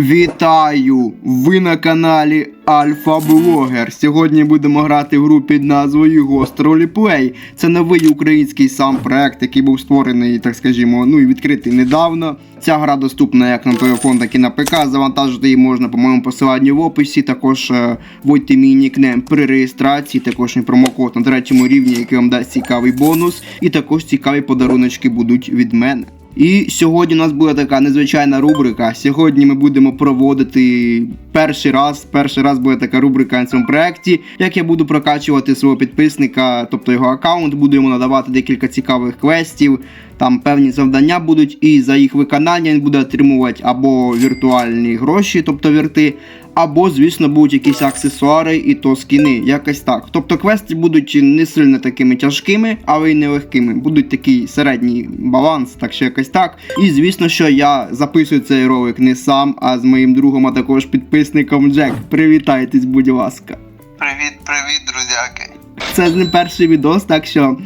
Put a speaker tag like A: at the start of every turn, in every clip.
A: Вітаю! Ви на каналі Альфа Блогер. Сьогодні будемо грати в гру під назвою Ghost Roleplay. Це новий український сам проект, який був створений, так скажімо, ну і відкритий недавно. Ця гра доступна як на телефон, так і на ПК. Завантажити її можна по моєму посиланню в описі. Також е, вводьте мій нікнейм при реєстрації, також мій промокод на третьому рівні, який вам дасть цікавий бонус. І також цікаві подаруночки будуть від мене. І сьогодні у нас буде така незвичайна рубрика. Сьогодні ми будемо проводити перший раз. Перший раз буде така рубрика на цьому проєкті, як я буду прокачувати свого підписника, тобто його аккаунт, буду йому надавати декілька цікавих квестів. Там певні завдання будуть, і за їх виконання він буде отримувати або віртуальні гроші, тобто вірти, або, звісно, будуть якісь аксесуари і то скіни, якось так. Тобто квести будуть не сильно такими тяжкими, але й не легкими. Будуть такий середній баланс, так що якось так. І звісно, що я записую цей ролик не сам, а з моїм другом, а також підписником Джек. Привітайтесь, будь ласка.
B: Привіт, привіт, друзяки.
A: Це не перший відос, так що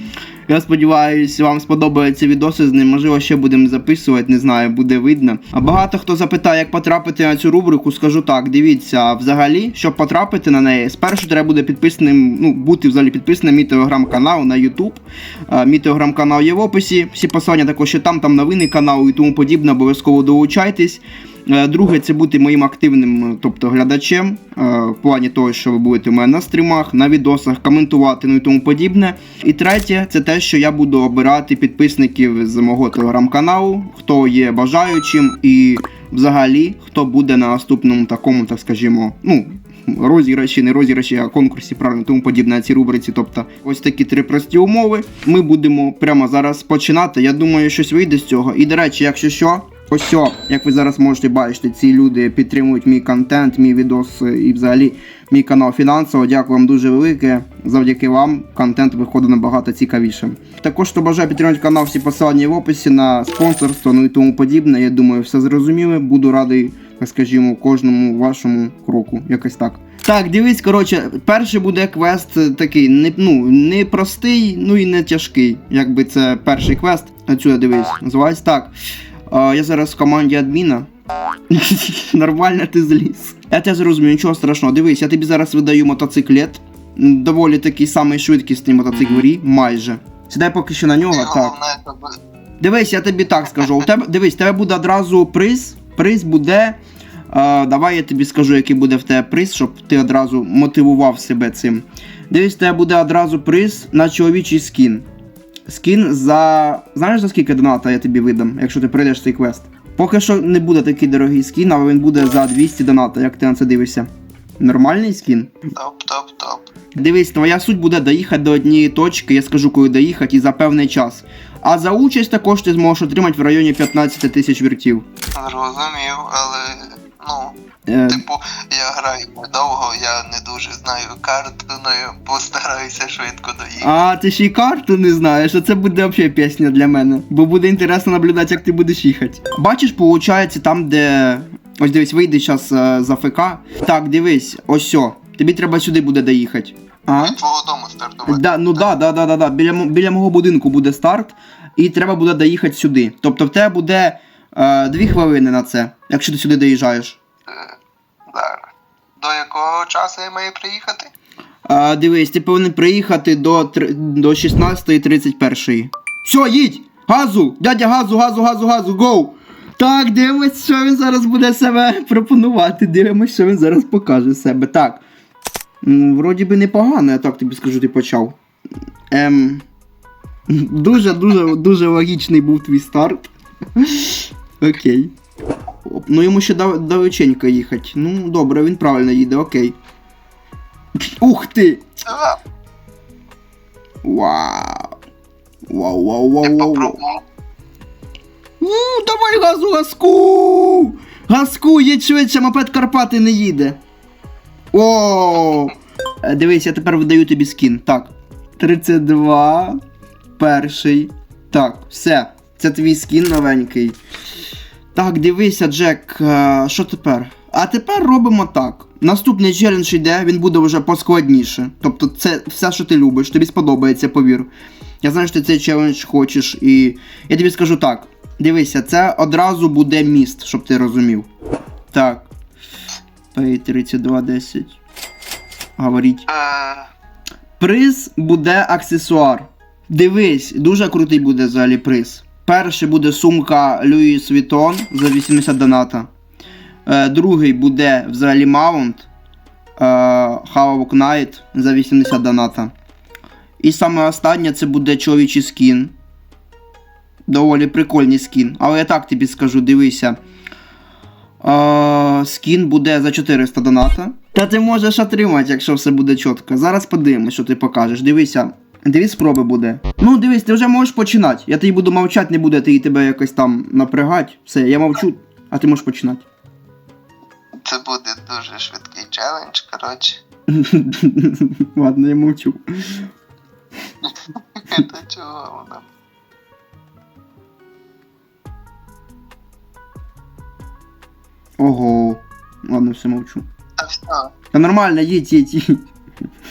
A: я сподіваюся, вам сподобаються відоси з ним. Можливо, ще будемо записувати, не знаю, буде видно. А багато хто запитає, як потрапити на цю рубрику, скажу так: дивіться, взагалі, щоб потрапити на неї, спершу треба буде підписаним, ну, бути взагалі підписаним мій телеграм-канал на YouTube. Мій телеграм-канал є в описі. Всі посилання також є там, там новини каналу і тому подібне, обов'язково долучайтесь. Е, Друге, це бути моїм активним, е, тобто глядачем, е, в плані того, що ви будете у мене на стрімах, на відосах, коментувати, ну і тому подібне. І третє, це те, що я буду обирати підписників з мого телеграм-каналу, хто є бажаючим, і взагалі хто буде на наступному такому, так скажімо, ну. Розіграші, не розіграші, а конкурсі, правильно, тому подібне на цій рубриці. Тобто, ось такі три прості умови. Ми будемо прямо зараз починати. Я думаю, щось вийде з цього. І до речі, якщо що, Ось, як ви зараз можете бачити, ці люди підтримують мій контент, мій відос і взагалі мій канал фінансово. Дякую вам дуже велике. Завдяки вам контент виходить набагато цікавішим. Також, хто бажає підтримати канал, всі посилання в описі на спонсорство, ну і тому подібне. Я думаю, все зрозуміли. Буду радий, скажімо, кожному вашому кроку. Якось так. Так, дивись, коротше, перший буде квест такий, не, ну, не простий, ну і не тяжкий. Якби це перший квест. Отсюди дивись, називається так. А, я зараз в команді адміна. Нормально ти зліз. Я тебе зрозумію, нічого страшного. Дивись, я тобі зараз видаю мотоциклет. Доволі такий самий швидкісний мотоцикл в майже. Сідай поки що на нього, так. Дивись, я тобі так скажу. У тебе, дивись, у тебе буде одразу приз. Приз буде. Е, давай я тобі скажу, який буде в тебе приз, щоб ти одразу мотивував себе цим. Дивись, у тебе буде одразу приз на чоловічий скін. Скін за. Знаєш за скільки доната я тобі видам, якщо ти прийдеш цей квест? Поки що не буде такий дорогий скін, але він буде за 200 доната, як ти на це дивишся. Нормальний скін?
B: топ, топ, топ.
A: Дивись, твоя суть буде доїхати до однієї точки, я скажу, коли доїхати, і за певний час. А за участь також ти зможеш отримати в районі 15 тисяч віртів.
B: Зрозумів, але ну,
A: Е,
B: типу, я граю недовго, я не дуже знаю карту, ну я постараюся швидко доїхати.
A: а ти ще й карту не знаєш, а це буде взагалі пісня для мене. Бо буде інтересно наблюдати, як ти будеш їхати. Бачиш, виходить, там, де. Ось дивись, вийди зараз за ФК. Так, дивись, ось сьо. Тобі треба сюди буде доїхати. А?
B: Від твого дому стартувати.
A: Да, ну да, да, да, да, да. Біля, біля мого будинку буде старт, і треба буде доїхати сюди. Тобто в тебе буде е, дві хвилини на це, якщо ти сюди доїжджаєш.
B: Е, До якого часу я маю приїхати?
A: А, дивись, ти повинен приїхати до, до 16.31. Все, їдь! Газу! Дядя, газу, газу, газу, газу, гоу! Так, дивимось, що він зараз буде себе пропонувати. Дивимось, що він зараз покаже себе. Так. М, Вроді би непогано, я так тобі скажу, ти почав. Ем. Дуже, дуже, дуже логічний був твій старт. Окей. Ну йому ще дав- далеченько їхати. Ну, добре, він правильно їде, окей. Ух ти! Вау! Вау, вау, вау, вау, вау. У, давай газу, газку! Газку, їдь швидше, мопед Карпати не їде. О! Е, Дивись, я тепер видаю тобі скін. Так. 32. Перший. Так, все. Це твій скін новенький. Так, дивися, Джек, е, що тепер? А тепер робимо так. Наступний челендж йде, він буде вже поскладніше. Тобто, це все, що ти любиш, тобі сподобається, повір. Я знаю, що ти цей челендж хочеш, і я тобі скажу так: дивися, це одразу буде міст, щоб ти розумів. Так. Пей 3210. Говоріть. Приз буде аксесуар. Дивись, дуже крутий буде взагалі приз. Перший буде сумка Louis Vuitton за 80 доната. Е, другий буде взагалі маунт е, Havoc Knight за 80 доната. І саме останнє це буде чоловічий скін. Доволі прикольний скін. Але я так тобі скажу, дивися. Е, скін буде за 400 доната. Та ти можеш отримати, якщо все буде чітко. Зараз подивимось, що ти покажеш. Дивися. Дві спроби буде. Ну, дивись, ти вже можеш починати. Я тобі буду мовчати, не буде ти тебе якось там напрягати. Все, я мовчу, а ти можеш починати.
B: це буде дуже швидкий челендж, коротше.
A: Ладно, я мовчу.
B: Та чого воно?
A: Ого. Ладно, все мовчу.
B: Та все.
A: Та нормально, їдь, їдь, їдь.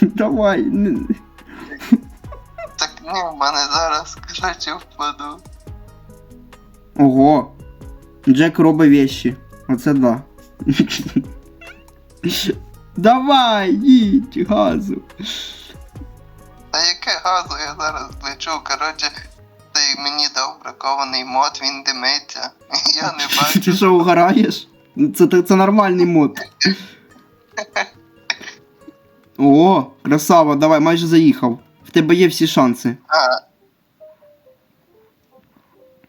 A: Давай. Не-
B: ні, в мене зараз, коротше, впаду.
A: Ого. Джек робить вещи. Оце да. Давай, їдь, газу.
B: Та яке газу я зараз лечу, коротше, цей мені дав бракований мод, він димиться. Я не
A: Ти
B: бачу.
A: що, угораєш? Це, це, це нормальний мод. О, красава, давай, майже заїхав. Тебе є всі шанси.
B: А,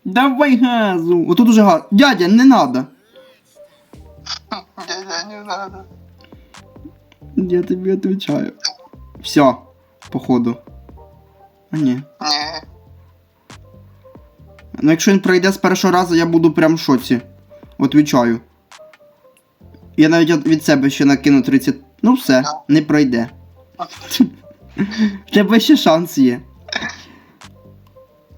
A: Давай газу. Отут уже газ. Дядя, не надо.
B: дядя, не надо.
A: Я тобі отвечаю. Все, походу. А ні.
B: Ні.
A: Ну якщо він пройде з першого разу, я буду прям в шоці. Отвічаю. Я навіть від себе ще накину 30. Ну все, не пройде. В тебе ще шанс є.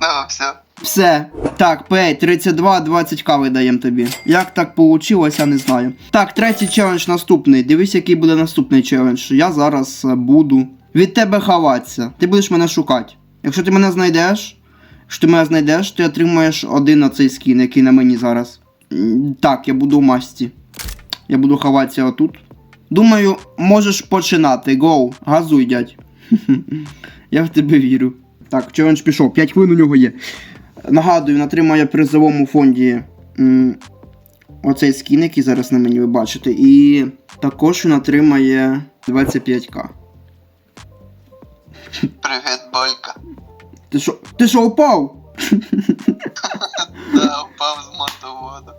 B: Ну, все.
A: Все. Так, пей, 32, 20 кави даємо тобі. Як так получилось, я не знаю. Так, третій челендж наступний. Дивись, який буде наступний челендж. Я зараз е, буду від тебе ховатися. Ти будеш мене шукати. Якщо ти мене знайдеш, якщо ти мене знайдеш, ти отримаєш один на цей скін, який на мені зараз. Так, я буду в масті. Я буду ховатися отут. Думаю, можеш починати. Гоу, газуй, дядь. Я в тебе вірю. Так, челендж пішов. 5 хвилин у нього є. Нагадую, він отримає в призовому фонді м, оцей скін, який зараз на мені ви бачите. І також він отримає 25к.
B: Привіт, Болька.
A: Ти що? Ти що упав?
B: Да, впав з мотоводу.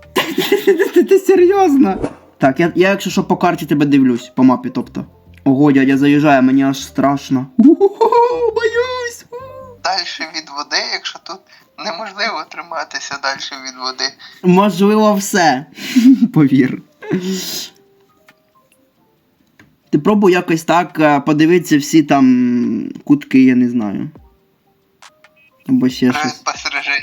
A: ти, ти серйозно? Так, я, я якщо що по карті тебе дивлюсь, по мапі, тобто. Ого, дядя заїжджає, мені аж страшно. У-ху-ху, боюсь.
B: Дальше від води, якщо тут неможливо триматися далі від води.
A: Можливо, все. Повір. Ти пробуй якось так е, подивитися всі там кутки, я не знаю. Або ще щось.
B: Привіт, постережи.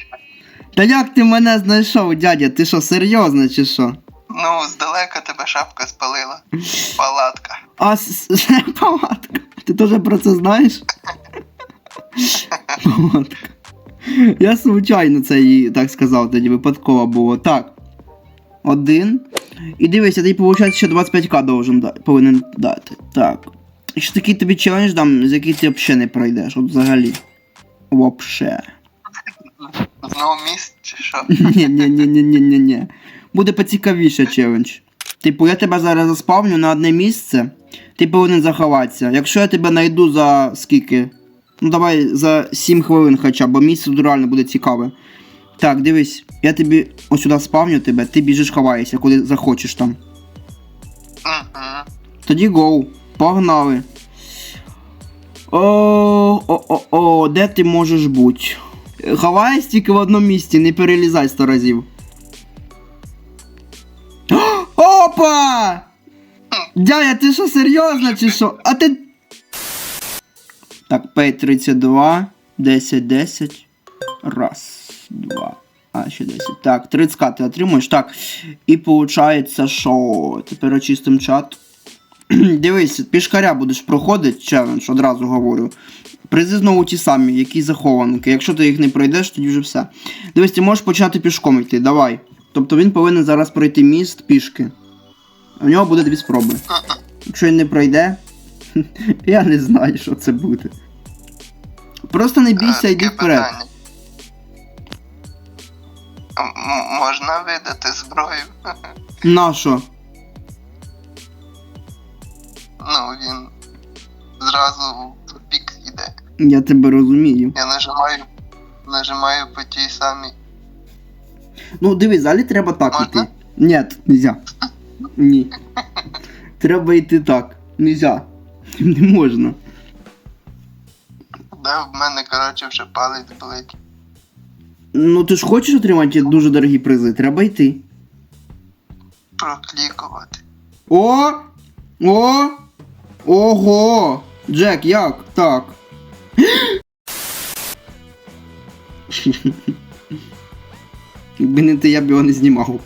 A: Та як ти мене знайшов, дядя? Ти що, серйозно чи що?
B: Ну, здалека тебе шапка спалила. Палатка.
A: А палатка. Ти теж про це знаєш? Палатка. Я случайно це їй так сказав, тоді випадково було. Так. Один. І дивися, ти, виходить, ще 25к должен да, повинен дати. Так. Якщо такий тобі челендж дам, з який ти взагалі не пройдеш, от взагалі. Вообще.
B: Знову міст чи що?
A: Ні, ні, ні, ні, ні, ні, ні. Буде поцікавіше челендж. Типу, я тебе зараз заспавню на одне місце, ти повинен заховатися. Якщо я тебе знайду за скільки? Ну давай за 7 хвилин хоча бо місце тут реально буде цікаве. Так, дивись, я тобі ось сюди спавню тебе, ти біжиш ховаєшся, куди захочеш там.
B: Угу.
A: Тоді гоу. Погнали. О, о, о, о, де ти можеш бути? Ховайся тільки в одному місці, не перелізай сто разів. Опа! Дядя, ти що серйозно чи що? А ти. Так, П32, 10, 10. Раз, два. А, ще 10. Так, 30к ти отримуєш. Так. І виходить, що тепер очистим чат. Дивись, пішкаря будеш проходити челендж, одразу говорю. Призи знову ті самі, які захованки. Якщо ти їх не пройдеш, тоді вже все. Дивись, ти можеш почати пішком йти, давай. Тобто він повинен зараз пройти міст пішки. У нього буде дві спроби. Якщо він не пройде, я не знаю, що це буде. Просто не бійся,
B: Е,
A: йди вперед.
B: можна видати зброю?
A: Нащо?
B: Ну, він зразу в тупік йде.
A: Я тебе розумію.
B: Я нажимаю, нажимаю по тій самій.
A: Ну, дивись, залі треба так
B: Можна?
A: йти. Ні, нельзя. Ні. Треба йти так. Нельзя. Не можна.
B: Да, в мене, коротше, вже палець болить.
A: Ну ти ж хочеш отримати дуже дорогі призи, треба йти.
B: Проклікувати.
A: О! О! Ого! Джек, як? Так. Якби не ти, я б його не знімав.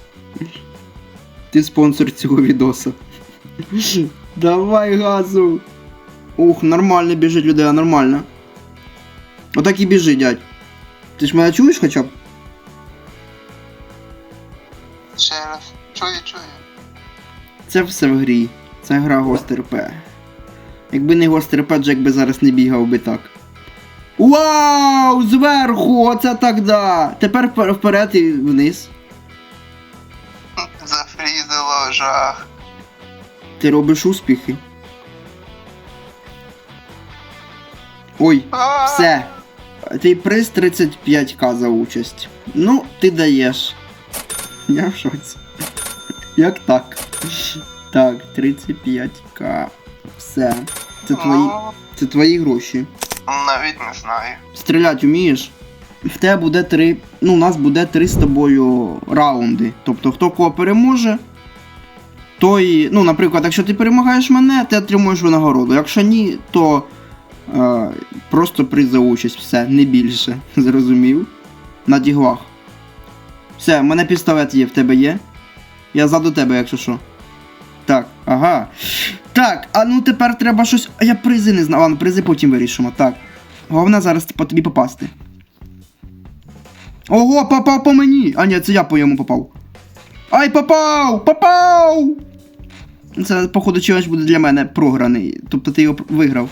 A: Ти спонсор цього відоса. Давай газу. Ух, нормально біжить людина, нормально. Отак і біжи, дядь. Ти ж мене чуєш хоча б?
B: Ще раз. Чую, чую.
A: Це все в грі. Це гра RP. Якби не RP, Джек би зараз не бігав би так. Вау! Зверху! Оце так да! Тепер вперед і вниз.
B: Жах.
A: Ти робиш успіхи. Ой, все. Твій приз 35к за участь. Ну, ти даєш. Я в шоці. Як так? Так, 35к. Все. Це твої.
B: Ну,
A: Це твої гроші.
B: навіть не знаю.
A: Стріляти вмієш? В тебе буде три. Ну, у нас буде три з тобою раунди. Тобто, хто кого переможе, той. Ну, наприклад, якщо ти перемагаєш мене, ти отримуєш винагороду. Якщо ні, то е, просто приз за участь. Все, не більше. Зрозумів? На діглах. Все, в мене пістолет є, в тебе є. Я ззаду тебе, якщо що. Так, ага. Так, а ну тепер треба щось. А я призи не знаю. Ладно, призи потім вирішимо. Так. Головне зараз по тобі попасти. Ого, попав по мені! А ні, це я по йому попав. Ай, попав! Попав! Це, походу, челендж буде для мене програний. Тобто ти його виграв.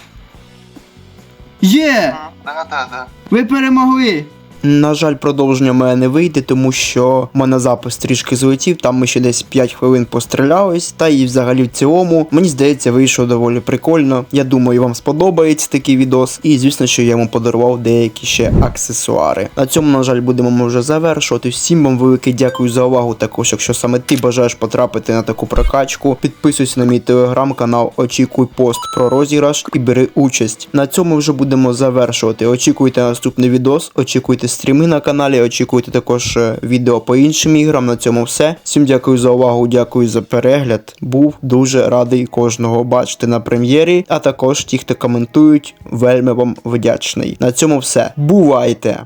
A: Є!
B: Да, да, да.
A: Ви перемогли! На жаль, продовження в мене не вийде, тому що в мене запис трішки злетів, там ми ще десь 5 хвилин пострілялись, та і взагалі в цілому, мені здається, вийшло доволі прикольно. Я думаю, вам сподобається такий відос. І звісно, що я йому подарував деякі ще аксесуари. На цьому, на жаль, будемо ми вже завершувати. Всім вам велике дякую за увагу. Також, якщо саме ти бажаєш потрапити на таку прокачку, підписуйся на мій телеграм-канал, очікуй пост про розіграш і бери участь. На цьому вже будемо завершувати. Очікуйте наступний відос, очікуйте стріми на каналі, очікуйте також е, відео по іншим іграм. На цьому все. Всім дякую за увагу, дякую за перегляд. Був дуже радий кожного бачити на прем'єрі, а також ті, хто коментують, вельми вам вдячний. На цьому все. Бувайте!